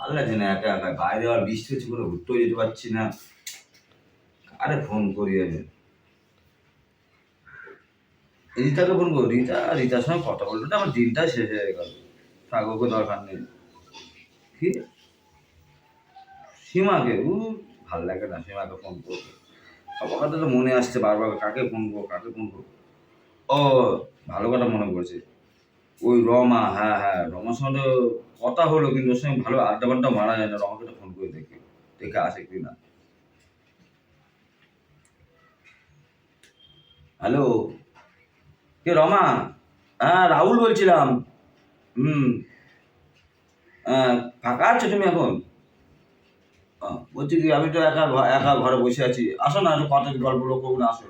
ভালো লাগছে না একা একা বাইরে আবার বৃষ্টি হচ্ছে করে ঘুরতেও যেতে পারছি না। আরে ফোন করি আমি? রিতাকে ফোন করো। রিতা, রিতার সঙ্গে কথা বলল না আমার দিনটা শেষ হয়ে গেল। থাকব দরকার নেই। কি? সীমাকে? উ, ভালো লাগে না সীমাকে ফোন করব সবার কথা তো মনে আসছে বারবার। কাকে ফোন করব, কাকে ফোন করব? ও, ভালো কথা মনে পড়েছে। ওই রমা হ্যাঁ হ্যাঁ রমার সঙ্গে কথা হলো কিন্তু ওর সঙ্গে ভালো আড্ডা বাড্ডা মারা যায় না। রমাকে ফোন করে দেখি দেখে আসে কি না। হ্যালো কে রমা? হ্যাঁ রাহুল বলছিলাম। হুম। হ্যাঁ, ফাঁকা আছো তুমি এখন? বলছি কি আমি তো একা একা ঘরে বসে আছি। আসো না একটু কথা গল্প করব না আসো।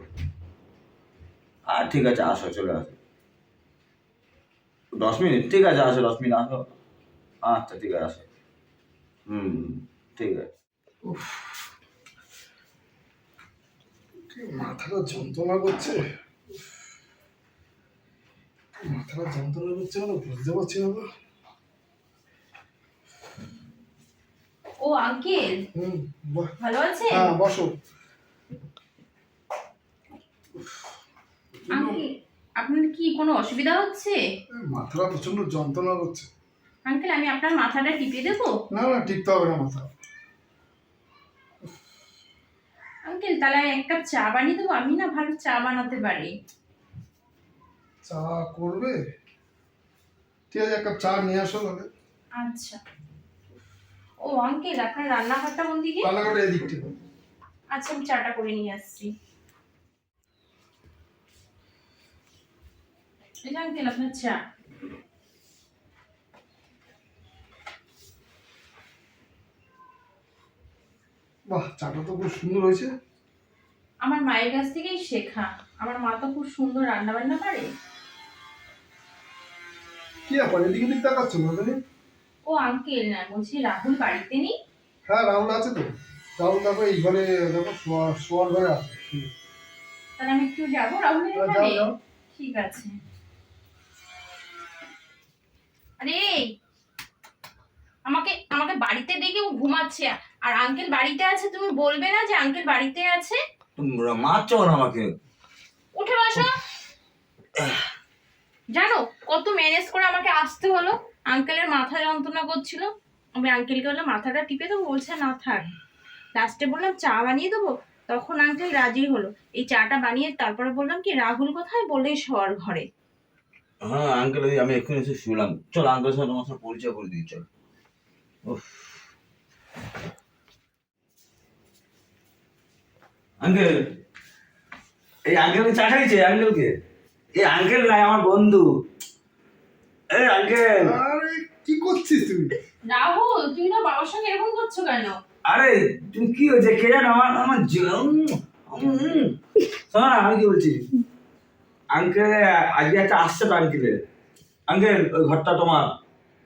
আর ঠিক আছে আসো চলে আসো। দশ মিনিট ঠিক আছে আসো দশ মিনিট আসো। আচ্ছা ঠিক আছে আসো। হুম ঠিক আছে। কি মাথাটা যন্ত্রণা করছে? মাথাটা যন্ত্রণা করছে মানে বুঝতে পারছি না তো। ও আঙ্কেল? হুম ভালো আছেন? হ্যাঁ বসো। আঙ্কেল আপনার কি কোনো অসুবিধা হচ্ছে? মাথাটা প্রচণ্ড যন্ত্রণা করছে। আঙ্কেল আমি আপনার মাথাটা টিপে দেবো? না না টিপতে হবে না মাথা। আঙ্কেল তাহলে এক কাপ চা বানিয়ে দেবো? আমি না ভালো চা বানাতে পারি। চা করবে? ঠিক আছে এক কাপ চা নিয়ে আসো তাহলে। আচ্ছা। ও আঙ্কেল আপনার রান্নাঘরটা কোন দিকে? রান্নাঘরটা এদিক থেকে। আচ্ছা আমি চাটা করে নিয়ে আসছি। আঙ্কেল আপনার চা বাহ চাটা তো খুব সুন্দর হয়েছে। আমার মায়ের কাছ থেকেই শেখা। আমার মা তো খুব সুন্দর রান্না বান্না পারে কি ব্যাপার এদিকে দিক তাকাচ্ছ না তুমি? ও আঙ্কেল না বলছি রাহুল বাড়িতে নেই? হ্যাঁ রাহুল আছে তো। রাহুল দেখো এই ঘরে দেখো শোয়ার ঘরে আছে। তাহলে আমি একটু যাব রাহুলের ঠিক আছে। আরে আমাকে আমাকে বাড়িতে দেখে ও ঘুমাচ্ছে। আর আঙ্কেল বাড়িতে আছে তুমি বলবে না যে আঙ্কেল বাড়িতে আছে? তোমরা মারছো না আমাকে। উঠে বসো। জানো কত ম্যানেজ করে আমাকে আসতে হলো। আঙ্কেলের মাথা যন্ত্রণা করছিল। আমি আঙ্কেলকে বললাম মাথাটা টিপে দেবো? বলছে না থাক। লাস্টে বললাম চা বানিয়ে দেবো? তখন আঙ্কেল রাজি হলো। এই চাটা বানিয়ে তারপরে বললাম কি রাহুল কোথায়? বললেই শোয়ার ঘরে। হ্যাঁ আঙ্কেল ওই আমি এক্ষুনি এসে শুনলাম চল আঙ্কেলের সাথে তোমার সাথে পরিচয় করে দিই চল। আঙ্কেল এই আঙ্কেল চা খাইছে? আঙ্কেলকে এই আঙ্কেল নাই আমার বন্ধু। এই আঙ্কেল আরে কি করছিস তুই? রাহুল তুমি না বাবার সঙ্গে এরকম করছ কেন? আরে তুমি কি হয়েছে? কে জানো? আমার আমার জ- উম, উম। না আমি কি বলছি? আঙ্কেল আজকে একটা আসছে তো আঙ্কেলের আঙ্কেল ওই ঘরটা তোমার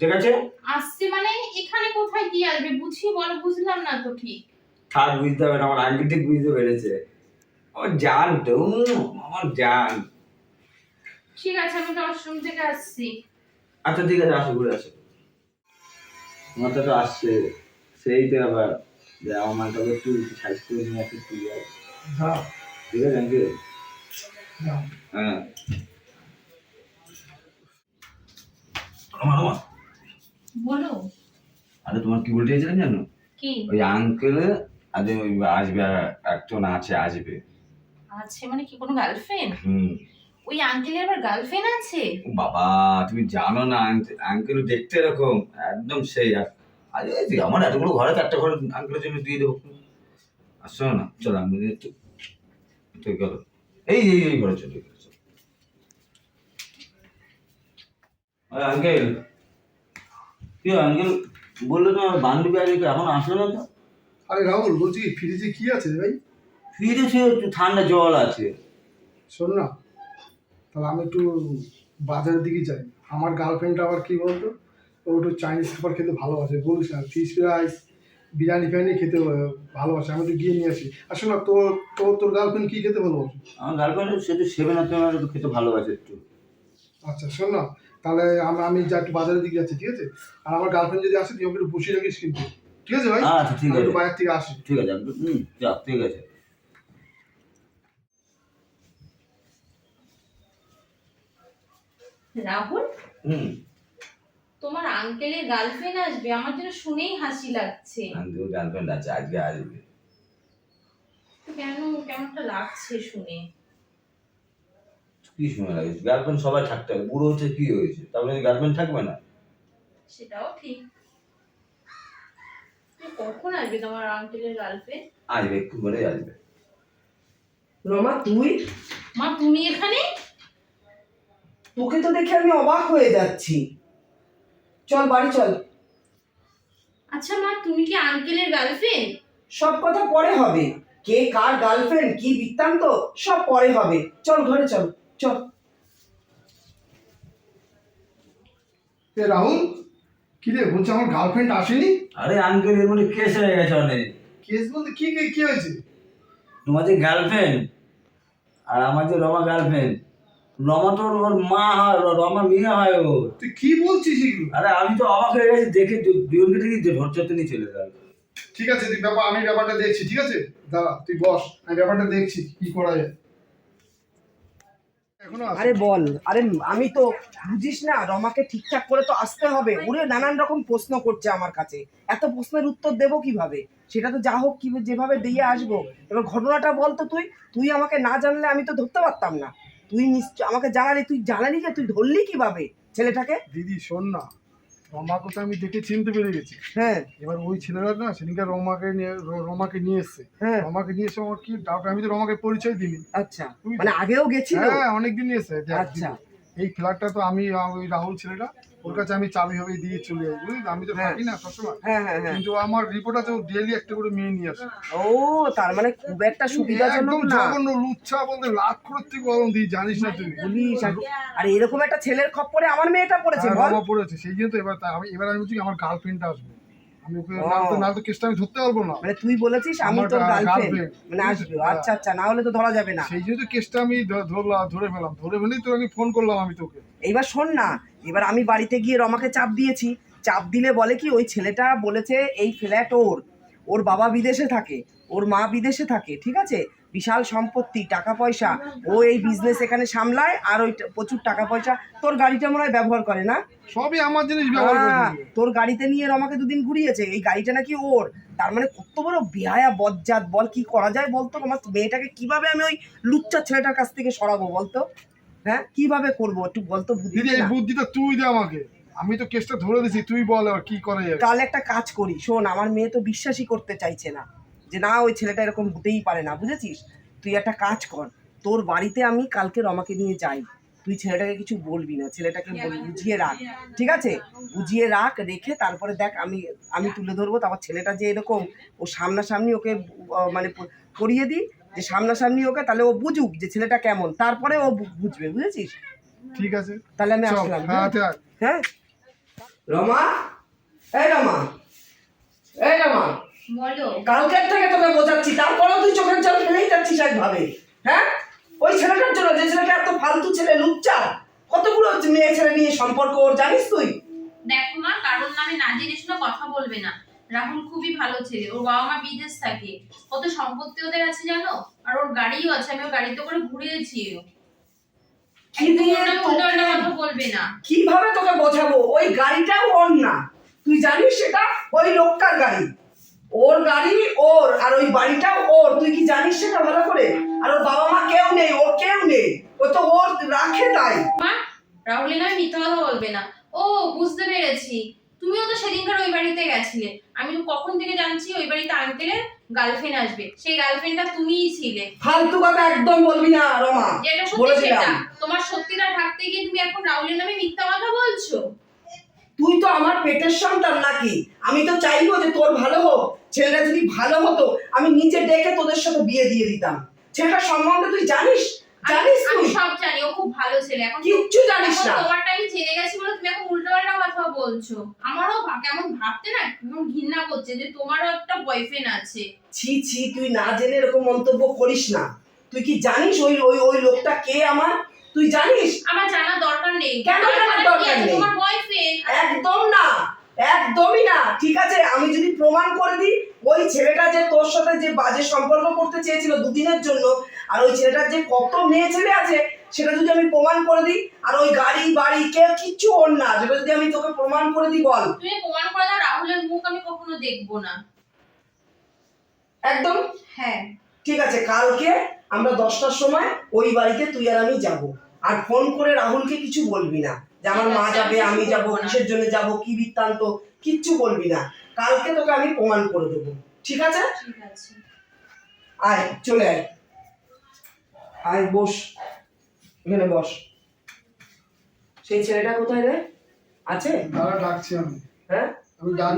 ঠিক আছে? আসছে মানে এখানে কোথায় কি আসবে? বুঝিয়ে বলো বুঝলাম না তো ঠিক। থাক বুঝতে হবে না আমার আঙ্কেল ঠিক বুঝতে পেরেছে। আমার জান তো আমার জান। ঠিক আছে আমি ওয়াশরুম থেকে আসছি। আচ্ছা ঠিক আছে আসো ঘুরে আসো। মাথা তো আসছে সেই তো আবার যে আমার মাথাকে একটু সাইজ করে নিয়ে আসে ঠিক আছে ঠিক আছে আঙ্কেল হ্যাঁ। আমার আমার বলো। আরে তোমার কি বলতে চাইছিলাম জানো? কি? ওই আঙ্কেল আজ ওই আসবে একজন আছে আসবে। আছে মানে কি কোনো গার্লফ্রেন্ড হুম। ওই আঙ্কেলের আবার গার্লফ্রেন্ড আছে? বাবা তুমি জানো না আঙ্কেল দেখতে এরকম একদম সেই। আরে আমার এতগুলো ঘরে চারটে ঘরে আঙ্কেলের জন্য দিয়ে দেবো। শোনো না চলো আমি একটু গেল এই এই এই ঘরে চলে গেছে আঙ্কেল কি আঙ্কেল বলল তো আমার বান্ধবী আজকে এখন আসলো না তো? আরে রাহুল বলছি ফ্রিজে কি আছে ভাই? ফ্রিজে সে একটু ঠান্ডা জল আছে। শোন না তাহলে আমি একটু বাজারের দিকে যাই। আমার গার্লফ্রেন্ড আবার কি বলতো? ও একটু চাইনিজ খাবার খেতে ভালোবাসে বলিস না ফিশ রাইস বিরিয়ানি ফিরিয়ানি খেতে ভালোবাসে। আমি তো গিয়ে নিয়ে আসি। আর শোন না তোর তোর তোর গার্লফ্রেন্ড কি খেতে ভালোবাসে? আমার গার্লফ্রেন্ড সে তো সেভেন আপ একটু খেতে ভালোবাসে একটু। আচ্ছা শোন না তাহলে আমি আমি যা একটু বাজারের দিকে যাচ্ছি ঠিক আছে? আর আমার গার্লফ্রেন্ড যদি আসে তুই ওকে একটু বসিয়ে রাখিস কিন্তু। ঠিক আছে ভাই? আচ্ছা ঠিক আছে। বাইরে থেকে আসি। ঠিক আছে হুম যা ঠিক আছে। রাহুল? হুম। তোমার আঙ্কেলের গার্লফ্রেন্ড আসবে আমার জন্য শুনেই হাসি লাগছে। আমি গার্লফ্রেন্ড আছে আজকে আসবে। কেন কেমনটা লাগছে শুনে? কি সময় লাগে গার্লফ্রেন্ড সবাই থাকতে হবে বুড়ো হচ্ছে কি হয়েছে? তারপরে গার্লফ্রেন্ড থাকবে না? সেটাও ঠিক। কখন আসবে তোমার আঙ্কেলের গার্লফ্রেন্ড আসবে একটু করে আসবে। রমা তুই? মা তুমি এখানে? তোকে তো দেখে আমি অবাক হয়ে যাচ্ছি। চল বাড়ি চল। আচ্ছা মা তুমি কি আঙ্কেলের গার্লফ্রেন্ড সব কথা পরে হবে। কে কার গার্লফ্রেন্ড কি বৃত্তান্ত সব পরে হবে। চল ঘরে চল চল। এ রাহুল কি রে বলছে আমার গার্লফ্রেন্ড আসেনি? আরে আঙ্কেল এর মধ্যে কেস হয়ে গেছে অনেক। কেস বলতে কি কি- কি হয়েছে? তোমার যে গার্লফ্রেন্ড আর আমার যে রমা গার্লফ্রেন্ড রমা তো ওর মা হয় রমা মেয়ে হয় ওর। তুই কি বলছিস এগুলো? আরে আমি তো অবাক হয়ে গেছি দেখে দুজনকে দেখি যে ধরতে নিয়ে চলে গেল ঠিক আছে তুই ব্যাপার আমি ব্যাপারটা দেখছি ঠিক আছে? দাঁড়া তুই বস আমি ব্যাপারটা দেখছি কি করা যায়। আরে বল আরে আমি তো বুঝিস না রমাকে ঠিকঠাক করে তো আসতে হবে। ওরে নানান রকম প্রশ্ন করছে আমার কাছে। এত প্রশ্নের উত্তর দেবো কীভাবে? সেটা তো যা হোক কি যেভাবে দিয়ে আসব। এবার ঘটনাটা বল তো তুই। তুই আমাকে না জানলে আমি তো ধরতে পারতাম না। তুই নিশ্চয় আমাকে জানালি তুই জানালি যে তুই ধরলি কীভাবে ছেলেটাকে? দিদি শোন না। রমাকে তো আমি দেখে চিনতে পেরে গেছি। হ্যাঁ। এবার ওই ছেলেরা না সেদিনকে রমাকে নিয়ে রমাকে নিয়ে এসছে। হ্যাঁ। রমাকে নিয়ে এসে আমার কি ডাউট আমি তো রমাকে পরিচয় দিলি আচ্ছা। মানে আগেও গেছিল? হ্যাঁ অনেকদিন এসে আচ্ছা। এই ফ্ল্যাটটা তো আমি ওই রাহুল ছেলেটা ওর কাছে আমি চাবি হবে দিয়ে চলে যাই বুঝলি? আমি তো হ্যাঁ। থাকি না সবসময়। হ্যাঁ হ্যাঁ কিন্তু আমার রিপোর্ট আছে ও ডেলি একটা করে মেয়ে নিয়ে আসে। ও তার মানে খুব একটা সুবিধাজনক না। জঘন্য লুচ্ছা বলতে লাখ খরচ থেকে গরম দিই জানিস না তুই। বলিস আর- এরকম একটা ছেলের খপ্পরে আমার মেয়েটা পড়েছে বাবা পড়েছে সেই জন্য তো এবার আমি এবার আমি বলছি আমার গার্লফ্রেন্ডটা আসবে। আমি ওকে না তো কেসটা আমি ধরতে পারব না। মানে তুই বলেছিস আমি তোর গার্লফ্রেন্ড মানে আসবে। হ্যাঁ। আচ্ছা আচ্ছা না হলে তো ধরা যাবে না। সেই জন্য কেসটা আমি ধরলাম ধরে ফেলাম ধরে ফেলেই তো আমি ফোন করলাম আমি তোকে। এইবার শোন না এবার আমি বাড়িতে গিয়ে রমাকে চাপ দিয়েছি। চাপ দিলে বলে কি ওই ছেলেটা বলেছে এই ফ্ল্যাট ওর। ওর বাবা বিদেশে থাকে ওর মা বিদেশে থাকে ঠিক আছে? বিশাল সম্পত্তি টাকা পয়সা। ও এই বিজনেস এখানে সামলায় আর ওই প্রচুর টাকা পয়সা। তোর গাড়িটা মনে হয় ব্যবহার করে না? সবই আমার জিনিস ব্যবহার তোর গাড়িতে নিয়ে রমাকে দুদিন ঘুরিয়েছে এই গাড়িটা নাকি ওর? তার মানে কত বড় বেহায়া বজ্জাত বল কি করা যায় বলতো? আমার মেয়েটাকে কীভাবে আমি ওই লুচ্চা ছেলেটার কাছ থেকে সরাবো বলতো? হ্যাঁ কীভাবে করব? একটু বলতো বুদ্ধি। বুদ্ধিটা তুই দে আমাকে। আমি তো কেসটা ধরে দিছি তুই বল কি করা যাবে। তাহলে একটা কাজ করি শোন আমার মেয়ে তো বিশ্বাসই করতে চাইছে না। যে না ওই ছেলেটা এরকম হতেই পারে না বুঝেছিস? তুই একটা কাজ কর তোর বাড়িতে আমি কালকে রমাকে নিয়ে যাই তুই ছেলেটাকে কিছু বলবি না ছেলেটাকে বুঝিয়ে রাখ ঠিক আছে? বুঝিয়ে রাখ রেখে তারপরে দেখ আমি আমি তুলে ধরবো তারপর ছেলেটা যে এরকম ও সামনাসামনি ওকে মানে করিয়ে দিই যে সামনাসামনি ওকে তাহলে ও বুঝুক যে ছেলেটা কেমন তারপরে ও বুঝবে বুঝেছিস? ঠিক আছে। তাহলে আমি আসলাম হ্যাঁ আচ্ছা হ্যাঁ? রমা? এই রমা। এই রমা। বলো। কালকের থেকে তোকে বোঝাচ্ছি তারপরেও তুই চোখের জল ফেলেই যাচ্ছিস একভাবে হ্যাঁ? ওই ছেলেটার জন্য যে ছেলেটা এত ফালতু ছেলে লুচ্চা কতগুলো মেয়ে ছেলে নিয়ে সম্পর্ক ওর জানিস তুই? দেখো মা কারোর নামে না জেনে শুনে কথা বলবে না। রাহুল খুবই ভালো ছেলে ওর বাবা মা বিদেশ থাকে। কত সম্পত্তি ওদের আছে জানো? আর ওর গাড়িও আছে আমি ওর গাড়িতে করে ঘুরিয়েছি কীভাবে তোকে বোঝাবো? ওই গাড়িটাও ওর না। তুই জানিস সেটা? ওই লোকটার গাড়ি। ওর গাড়ি ওর আর ওই বাড়িটাও ওর। তুই কি জানিস সেটা ভালো করে? আর ওর বাবা মা কেউ নেই ওর কেউ নেই। ও তো ওর রাখে তাই। মা রাহুলের নামে মিথ্যা কথা বলবে না। ও বুঝতে পেরেছি। তুমিও তো সেদিনকার ওই বাড়িতে গেছিলে। আমি কখন থেকে জানছি ওই বাড়িতে আঙ্কেলের গার্লফ্রেন্ড আসবে। সেই গার্লফ্রেন্ডটা তুমিই ছিলে। ফালতু কথা একদম বলবি না রমা। যেটা সত্যি সেটা। তোমার সত্যিটা থাকতে গিয়ে তুমি এখন রাহুলের নামে মিথ্যা কথা বলছো? তুই তো আমার পেটের সন্তান নাকি? আমি তো চাইব যে তোর ভালো হোক। ছেলেটা যদি ভালো হতো আমি নিজে ডেকে তোদের সাথে বিয়ে দিয়ে দিতাম। ছেলেটার সম্বন্ধে তুই জানিস? জানিস আমি সব জানি ও খুব ভালো ছেলে। এখন কিচ্ছু জানিস না। তোমারটা আমি জেনে গেছি বলে তুমি এখন উল্টো পাল্টা কথা বলছো। আমারও কেমন ভাবতে না কেমন ঘৃণা করছে যে তোমারও একটা বয়ফ্রেন্ড আছে। ছি ছি তুই না জেনে এরকম মন্তব্য করিস না। তুই কি জানিস ওই ওই ওই লোকটা কে আমার? তুই জানিস? আমার জানার দরকার নেই কেন জানার দরকার নেই? তোমার বয়ফ্রেন্ড একদম না একদমই না ঠিক আছে আমি যদি প্রমাণ করে দিই। ওই ছেলেটা যে তোর সাথে যে বাজে সম্পর্ক করতে চেয়েছিল দুদিনের জন্য আর ওই ছেলেটার যে কত মেয়ে ছেলে আছে সেটা যদি আমি প্রমাণ করে দিই আর ওই গাড়ি বাড়ি কেউ কিচ্ছু ওর না সেটা যদি আমি তোকে প্রমাণ করে দিই বল। তুমি প্রমাণ করে দাও রাহুলের মুখ আমি কখনো দেখব না। একদম? হ্যাঁ। ঠিক আছে কালকে আমরা দশটার সময় ওই বাড়িতে তুই আর আমি যাব। আর ফোন করে রাহুলকে কিছু বলবি না। যে আমার মা যাবে আমি যাব কিসের জন্য যাব কি বৃত্তান্ত কিচ্ছু বলবি না। কালকে তোকে আমি প্রমাণ করে দেবো। ঠিক আছে? আয় চলে আয়। আয় বস। এখানে বস। সেই ছেলেটা কোথায় রে? আছে? দাদা ডাকছি আমি। হ্যাঁ?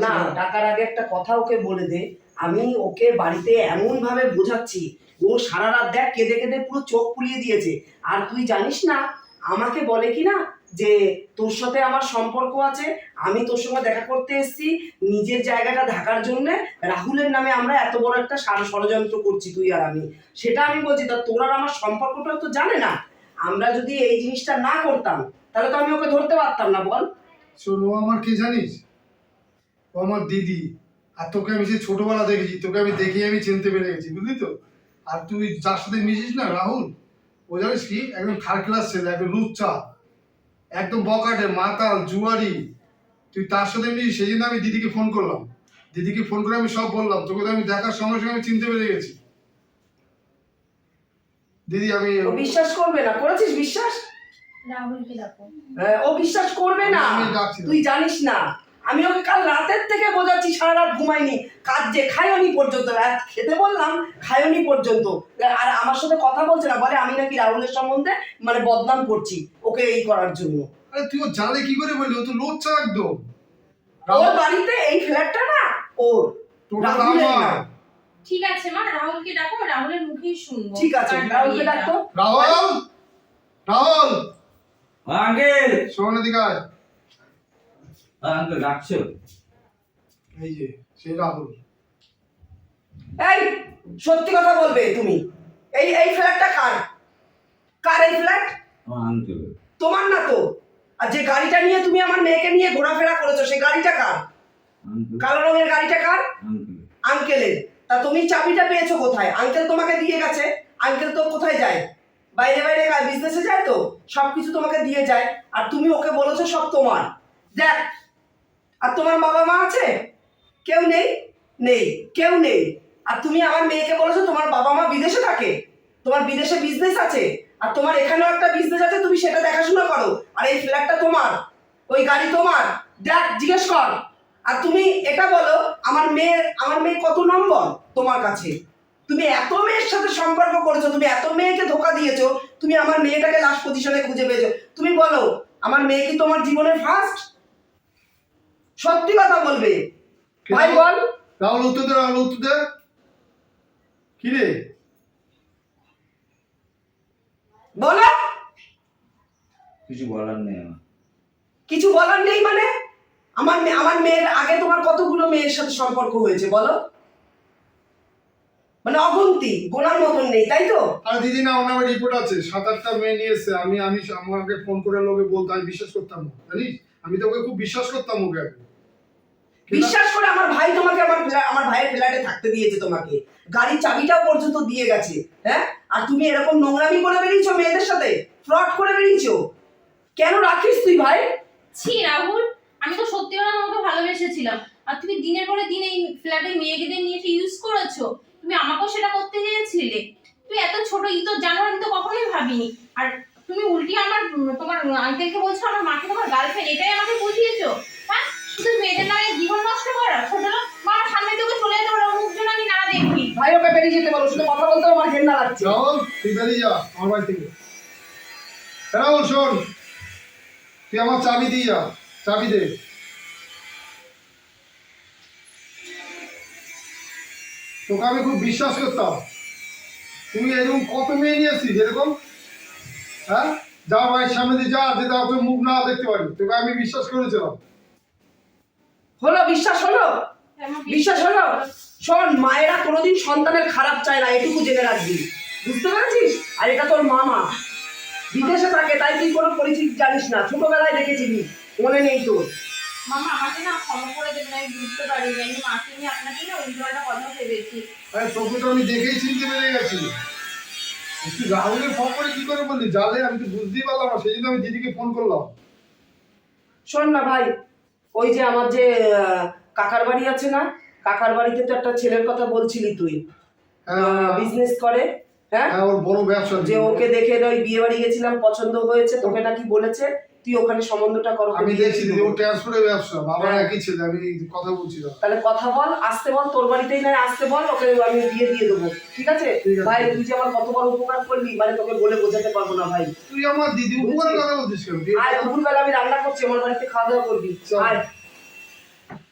না টাকার আগে একটা কথা ওকে বলে দে। আমি ওকে বাড়িতে এমন ভাবে বোঝাচ্ছি ও সারা রাত দেখ কেঁদে কেঁদে পুরো চোখ ফুলিয়ে দিয়েছে। আর তুই জানিস না আমাকে বলে কি না যে তোর সাথে আমার সম্পর্ক আছে, আমি তোর সঙ্গে দেখা করতে এসেছি, নিজের জায়গাটা ঢাকার জন্য রাহুলের নামে আমরা এত বড় একটা ষড়যন্ত্র করছি তুই আর আমি। সেটা আমি বলছি, তা তোর আর আমার সম্পর্কটা তো জানে না। আমরা যদি এই জিনিসটা না করতাম, তাহলে তো আমি ওকে ধরতে পারতাম না, বল। শোন, ও আমার কি জানিস? ও আমার দিদি। আর তোকে আমি সেই ছোটবেলা দেখেছি, তোকে আমি দেখি আমি চিনতে পেরে গেছি, বুঝলি তো? আর তুই যার সাথে মিশিস না, রাহুল, ও জানিস কি? একদম থার্ড ক্লাস ছেলে একদম লুচ্চা একদম বকাটে মাতাল জুয়ারি। তুই তার সাথে মিশিস সেই জন্য আমি দিদিকে ফোন করলাম। দিদিকে ফোন করে আমি সব বললাম তোকে তো আমি দেখার সঙ্গে সঙ্গে আমি চিনতে পেরে গেছি। দিদি আমি ও বিশ্বাস করবে না করেছিস বিশ্বাস? রাহুলকে ডাকো। হ্যাঁ, ও বিশ্বাস করবে না। আমি ডাকছি না। তুই জানিস না। আমি ওকে কাল রাতের থেকে বোঝাচ্ছি সারা রাত ঘুমাইনি। কাজ যে খায়নি পর্যন্ত রাত খেতে বললাম খায়নি পর্যন্ত। আর আমার সাথে কথা বলছে না বলে আমি নাকি রাহুলের সম্বন্ধে মানে বদনাম করছি ওকে এই করার জন্য। আরে তুই ও জানে কি করে বললি? ও তো লোচ্চা একদম। ওর বাড়িতে এই ফ্ল্যাটটা না ওর। রাহুলের না। ঠিক আছে মা রাহুলকে ডাকো রাহুলের মুখেই শুনব। ঠিক আছে রাহুলকে। ডাকতো রাহুল! রাহুল! আঙ্কেল! শোন এদিকে। আঙ্কেল ডাকছো এই যে সেই রাহুল। এই সত্যি কথা বলবে তুমি। এই এই ফ্ল্যাটটা কার? কার এই ফ্ল্যাট আঙ্কেল তোমার না তো। আর যে গাড়িটা নিয়ে তুমি আমার মেয়েকে নিয়ে ঘোরাফেরা করেছ সেই গাড়িটা কার? কালো রঙের গাড়িটা কার? আঙ্কেলের তা তুমি চাবিটা পেয়েছ কোথায়? আঙ্কেল তোমাকে দিয়ে গেছে। আঙ্কেল তো কোথায় যায়? বাইরে বাইরে বিজনেসে যায় তো? সব কিছু তোমাকে দিয়ে যায়। আর তুমি ওকে বলেছ সব তোমার। দেখ আর তোমার বাবা মা আছে? কেউ নেই? নেই, কেউ নেই। আর তুমি আমার মেয়েকে বলেছ তোমার বাবা মা বিদেশে থাকে? তোমার বিদেশে বিজনেস আছে? আর তোমার এখানেও একটা বিজনেস আছে, তুমি সেটা দেখাশোনা করো। আর এই ফ্ল্যাটটা তোমার, ওই গাড়ি তোমার। দেখ, জিজ্ঞেস কর। আর তুমি এটা বলো, আমার মেয়ের, আমার মেয়ে কত নম্বর তোমার কাছে? তুমি এত মেয়ের সাথে সম্পর্ক করেছ, তুমি এত মেয়েকে ধোকা দিয়েছ, তুমি আমার মেয়েটাকে লাস্ট পজিশনে খুঁজে পেয়েছ। তুমি বলো, আমার মেয়ে কি তোমার জীবনের ফার্স্ট সত্যি কথা বলবে। ভাই বল। রাহুল উত্তর দে রাহুল উত্তর দে। কি রে? বলো। কিছু বলার নেই আমার। কিছু বলার নেই মানে? আমার মেয়ে আমার মেয়ের আগে তোমার কতগুলো মেয়ের সাথে সম্পর্ক হয়েছে বলো? মানে অগুন্তি গোনার মতন নেই তাই তো? আর দিদি না ওনার রিপোর্ট আছে সাত আটটা মেয়ে নিয়ে এসছে আমি আমি আমাকে ফোন করে লোকে বলতো আমি বিশ্বাস করতাম না জানিস? আমি তোকে খুব বিশ্বাস করতাম ওকে বিশ্বাস করে আমার ভাই তোমাকে আমার আমার ভাইয়ের ফ্ল্যাটে থাকতে দিয়েছে তোমাকে। গাড়ির চাবিটাও পর্যন্ত দিয়ে গেছে হ্যাঁ? আর তুমি এরকম নোংরামি করে বেরিয়েছো মেয়েদের সাথে? ফ্রড করে বেরিয়েছো? কেন রাখিস তুই ভাই? ছি রাহুল আমি তো সত্যি কথা আমাকে ভালোবেসেছিলাম। আর তুমি দিনের পরে দিন এই ফ্ল্যাটে মেয়েদের নিয়ে এসে ইউজ করেছ। তুমি আমাকেও সেটা করতে চেয়েছিলে। তুই এত ছোট ই তো জানো আমি তো কখনোই ভাবিনি। আর তুমি উল্টি আমার তোমার আঙ্কেলকে বলছো আমার মাকে তোমার গার্লফ্রেন্ড এটাই আমাকে বুঝিয়েছো? হ্যাঁ? শুধু মেয়েদের নামে জীবন নষ্ট করা? ছোট লোক মা সামনে থেকে চলে যেতে পারো মুখ যেন আমি না দেখি। ভাই ওকে বেরিয়ে যেতে বলো শুধু কথা বলতে আমার ঘেন্না লাগছে। রাহুল তুই বেরিয়ে যা আমার বাড়ি থেকে। রাহুল শোন তুই আমার চাবি দিয়ে যা চাবি দে। তোকে আমি খুব বিশ্বাস করতাম। তুই এরকম কত মেয়ে নিয়ে এসছিস এরকম? হ্যাঁ? যা ভাইয়ের সামনে দিয়ে যা যে তোর মুখ না দেখতে পারি তোকে আমি বিশ্বাস করেছিলাম। হলো বিশ্বাস হলো? বিশ্বাস হলো? শোন মায়েরা কোনোদিন সন্তানের খারাপ চায় না এটুকু জেনে রাখবি। বুঝতে পেরেছিস? আর এটা তোর মামা। বিদেশে থাকে তাই তুই কোনো পরিচিতি জানিস না। ছোটবেলায় দেখেছিলি মনে নেই তোর। মামা আমাকে না ক্ষমা করে দেবেন আমি বুঝতে পারিনি। আমি মাকে নিয়ে আপনাকে না উল্টোটা কথা ভেবেছি। তোকে তো আমি দেখেই চিনতে পেরে গেছি। তুই রাহুলের ফোন করে কি করে বললি? জালে আমি তো বুঝতেই পারলাম না সেই জন্য আমি দিদিকে ফোন করলাম। শোন না ভাই ওই যে আমার যে কাকার বাড়ি আছে না কাকার বাড়িতে তো একটা ছেলের কথা বলছিলি তুই। হ্যাঁ। বিজনেস করে হ্যাঁ? হ্যাঁ ওর বড় ব্যবসা যে ওকে দেখে ওই বিয়ে বাড়ি গেছিলাম পছন্দ হয়েছে তোকে নাকি বলেছে। তুই ওখানে সম্বন্ধটা করো আমি দেখছি দিদি ওর ট্রান্সপোর্টের ব্যবসা হ্যাঁ। একই ছেলে আমি কথা বলছিলাম তাহলে কথা বল আসতে বল তোর বাড়িতেই নয় আসতে বল ওকে আমি বিয়ে দিয়ে দেবো ঠিক আছে? ভাই তুই যে আমার কত বড় উপকার করলি মানে তোকে বলে বোঝাতে পারব না ভাই। তুই আমার দিদি উপরে কথা বলছিস কেন? আয় দুপুরবেলা আমি রান্না করছি আমার বাড়িতে খাওয়া দাওয়া করবি। আয়।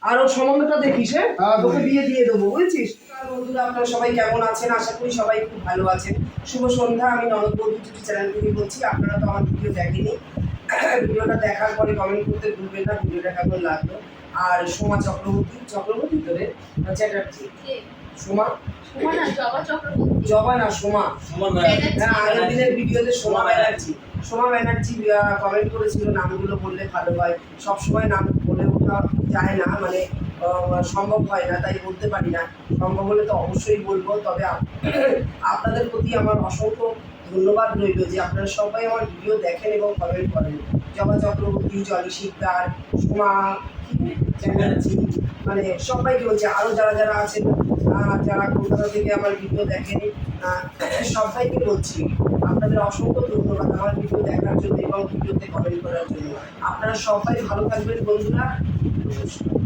আর ওর সম্বন্ধটা দেখিস হ্যাঁ? হ্যাঁ, তোকে বুঝি। বিয়ে দিয়ে দেবো বুঝছিস? আর বন্ধুরা আপনারা সবাই কেমন আছেন? আশা করি সবাই খুব ভালো আছেন। শুভ সন্ধ্যা আমি ননদ বন্ধু চ্যানেল থেকে বলছি আপনারা তো আমার ভিডিও দেখেনি ভিডিওটা দেখার পরে কমেন্ট করতে ভুলবেন না ভিডিওটা কেমন লাগল। আর সোমা চক্রবর্তী চক্রবর্তী তোরে? চ্যাটার্জি সোমা? সোমা জবা না সোমা। হ্যাঁ আগের দিনের ভিডিওতে সোমা ব্যানার্জি। সোমা ব্যানার্জি কমেন্ট করেছিল নামগুলো বললে ভালো হয়। সবসময় নাম বলে ওঠা যায় না মানে সম্ভব হয় না তাই বলতে পারি না। সম্ভব হলে তো অবশ্যই বলব তবে আপনাদের প্রতি আমার অসংখ্য ধন্যবাদ রইল যে আপনারা সবাই আমার ভিডিও দেখেন এবং কমেন্ট করেন। জবা চক্রবর্তী, জলি শিকদার, সোমা চ্যাটার্জি মানে সবাইকে বলছি আরও যারা যারা আছেন যারা কলকাতা থেকে আমার ভিডিও দেখেন সবাইকে বলছি, আপনাদের অসংখ্য ধন্যবাদ আমার ভিডিও দেখার জন্য এবং ভিডিওতে কমেন্ট করার জন্য। আপনারা সবাই ভালো থাকবেন বন্ধুরা। নমস্কার